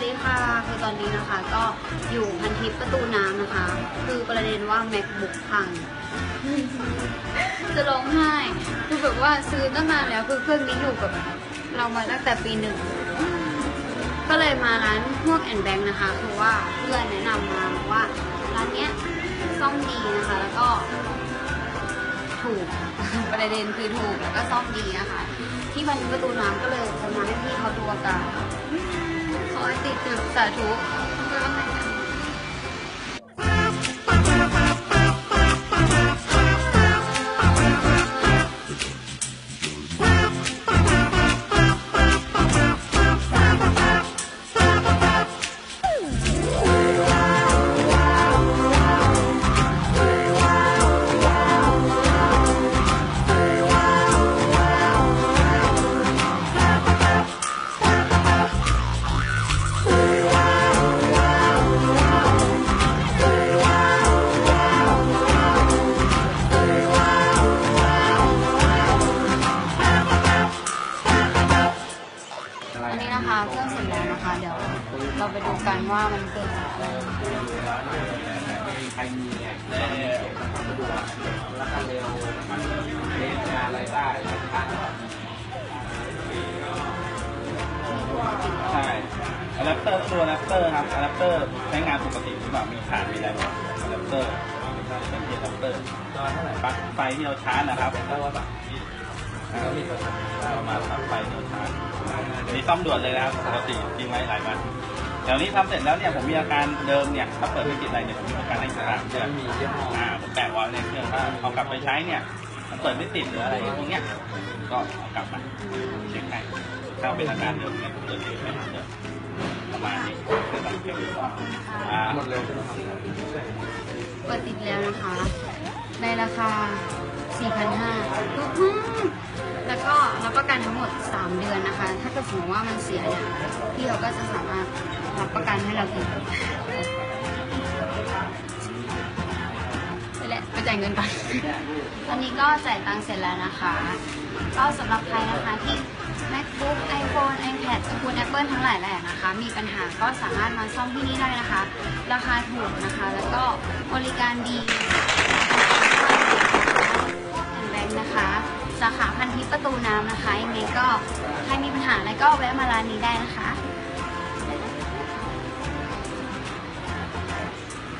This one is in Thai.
วัสดีค่ะ คือตอนนี้นะคะ ก็อยู่พันทิปประตูน้ำนะคะ คือประเด็นว่า macbook พัง จะร้องไห้ คือแบบว่าซื้อตั้งนานแล้วคือเครื่องนี้อยู่กับเรามาตั้งแต่ปีหนึ่ง ก็เลยมาร้านพวกแอนแบงนะคะ คือว่าเพื่อนแนะนำมาบอกว่า ร้านเนี้ยซ่อมดีนะคะ แล้วก็ ถูก ประเด็นคือถูกแล้วก็ซ่อมดีนะคะ ที่พันประตูน้ำก็เลยจะมาให้พี่เขาดูอาการ ขอให้ติดจุดสาธุ นนี้นะคะเครื่องเสร็จแล้วนะคะ เดี๋ยวเราไปดูกันว่ามันเกิดจากอะไรใครมีเนี่ยดูราคาเร็วเล่นงานอะไรได้ทันใช่อะแดปเตอร์ตัวอะแดปเตอร์ครับอะแดปเตอร์ใช้งานปกติหรือเปล่ามีฐานมีอะไรบ้างอะแดปเตอร์เป็นที่อะแดปเตอร์ตัวเท่าไหร่ปลั๊กไฟที่เราชาร์จนะครับเท่าว่าแบบประมาณปลั๊กไฟที่เราชาร์จ อันนี้ซ่อมด่วนเลยนะครับปกติทิ้งไว้หลายวันเดี๋ยวนี้ทำเสร็จแล้วเนี่ยผมมีอาการเดิมเนี่ยถ้าเปิดไม่ติดอะไรเนี่ยผมมีอาการในสระใช่ไหมอ่าผมแปะไว้ในเครื่องถ้าเอากลับไปใช้เนี่ยมันเปิดไม่ติดหรืออะไรพวกเนี้ยก็เอากลับมาเช็คให้ถ้าเป็นอาการเดิมเนี่ยผมจะเช็คให้เดิมประมาณนี้คือสังเกตอ่าหมดเร็วใช่ไหมครับเปิดติดแล้วนะคะ ในราคา 4,500ก็อืม แล้วก็รับประกันทั้งหมด 3 เดือนนะคะ ถ้าเกิดสมมติว่ามันเสียเนี่ยพี่เขาก็จะสามารถรับประกันให้เราอีกไปแหละไปจ่ายเงินก่อนตอนนี้ก็จ่ายตังค์เสร็จแล้วนะคะ ก็สำหรับใครนะคะที่ MacBook iPhone iPad สกุล Apple ทั้งหลายแหล่นะคะ มีปัญหาก็สามารถมาซ่อมที่นี่ได้นะคะ ราคาถูกนะคะ แล้วก็บริการดี ตูน้ำนะคะยังไงก็ใครมีปัญหาอะไรก็แวะมาร้านนี้ได้นะคะ